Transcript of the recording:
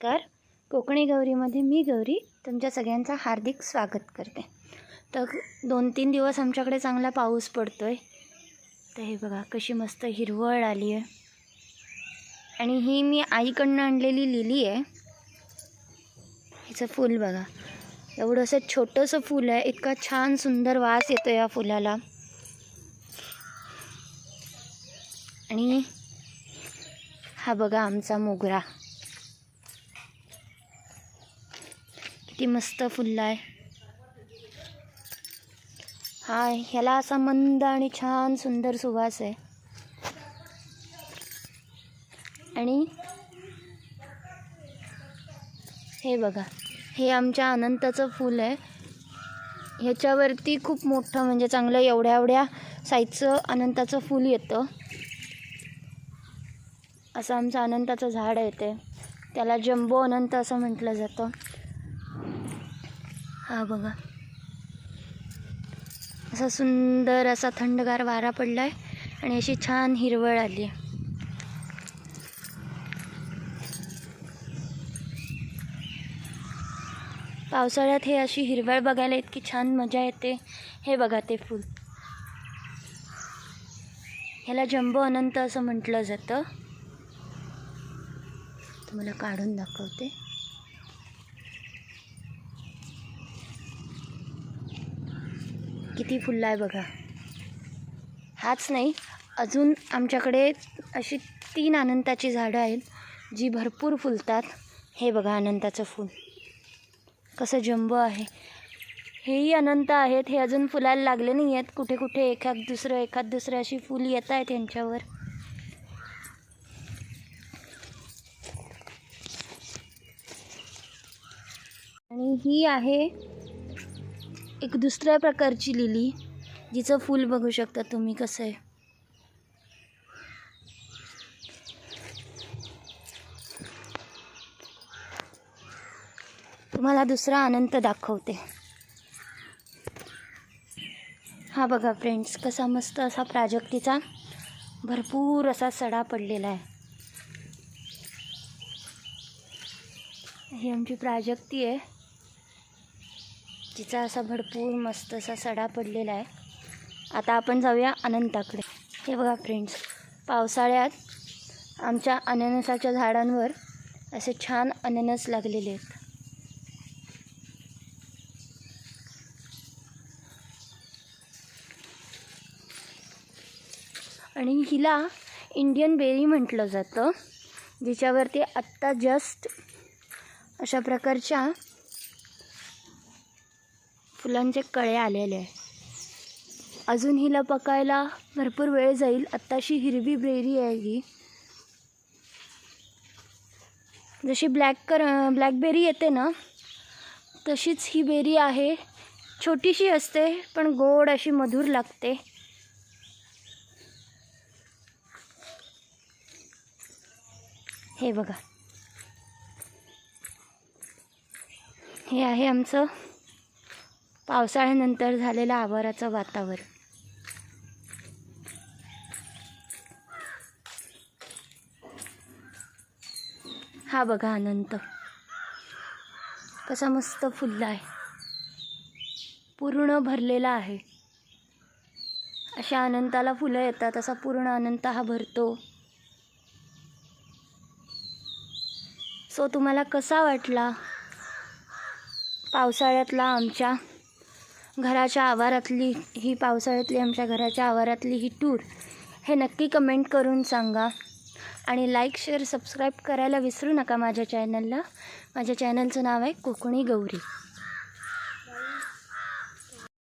नमस्कार. कोकणी गौरीमध्ये मी गौरी तुमच्या सगळ्यांचा हार्दिक स्वागत करते. तर दोन तीन दिवस आमच्याकडे चांगला पाऊस पडतो आहे तर हे बघा कशी मस्त हिरवळ आली आहे. आणि ही मी आईकडनं आणलेली लिली आहे. हिचं फूल बघा. एवढं असं छोटंसं फूल आहे. इतका छान सुंदर वास येतो या फुलाला. आणि हा बघा आमचा मोगरा. किती मस्त फुलला आहे. हा ह्याला असा मंद आणि छान सुंदर सुवास आहे. आणि हे बघा हे आमच्या अनंताचं फूल आहे. ह्याच्यावरती खूप मोठं म्हणजे चांगलं एवढ्या एवढ्या साईजचं अनंताचं फूल येतं. असं आमचं अनंताचं झाड आहे ते. त्याला जम्बो अनंत असं म्हटलं जातं. हा बघा. असा सुंदर असा थंडगार वारा पडला आहे आणि अशी छान हिरवळ आली. आहे पावसाळ्यात हे अशी हिरवळ बघायला इतकी छान मजा येते. हे बघा ते फूल. ह्याला जम्बो अनंत असं म्हटलं जातं. तुम्हाला काढून दाखवते. किती फुलला आहे बघा. हाच नाही अजून आमच्याकडे अशी तीन अनंताची झाडं आहेत जी भरपूर फुलतात. हे बघा अनंताचं फूल. कसं जंबो आहे. हेही अनंत आहेत हे अजून फुलायला लागले नाही आहेत कुठे कुठे एखाद दुसरं एखाद दुसरं अशी फुल येत आहेत यांच्यावर. आणि ही आहे एक दुसऱ्या प्रकारची लिली जिचं फूल बघू शकता तुम्ही कसं आहे. तुम्हाला दुसरा अनंत दाखवते. हा बघा फ्रेंड्स कसा मस्त असा प्राजक्तीचा भरपूर असा सडा पडलेला आहे. ही आमची प्राजक्ती आहे. तिचा असा भरपूर मस्त असा सडा पडलेला आहे. आता आपण जाऊया अनंताकडे. हे बघा फ्रेंड्स पावसाळ्यात आमच्या अननसाच्या झाडांवर असे छान अननस लागलेले आहेत. आणि हिला इंडियन बेरी म्हटलं जातं जिच्यावरती आत्ता जस्ट अशा प्रकारच्या फुलांचे कळे आलेले आहे अजून हिला पकायला भरपूर वेळ जाईल. आत्ताशी हिरवी बेरी आहे ही. जशी ब्लॅक कर ब्लॅकबेरी येते ना तशीच ही बेरी आहे. छोटीशी असते पण गोड अशी मधुर लागते. हे बघा. हे आहे आमचं पावसाळ्यानंतर झालेलं आवाराचं वातावरण. हा बघा अनंत कसा मस्त फुलला आहे. पूर्ण भरलेला आहे. अशा अनंताला फुलं येतात असा पूर्ण अनंत हा भरतो. सो तुम्हाला कसा वाटला पावसाळ्यातला आमच्या घराच्या आवारातली ही पावसाळ्यातली आमच्या घराच्या आवारातली ही टूर हे नक्की कमेंट करून सांगा. आणि लाईक शेअर सबस्क्राईब करायला विसरू नका माझ्या चॅनलला माझ्या चॅनलचं नाव आहे कोकणी गौरी.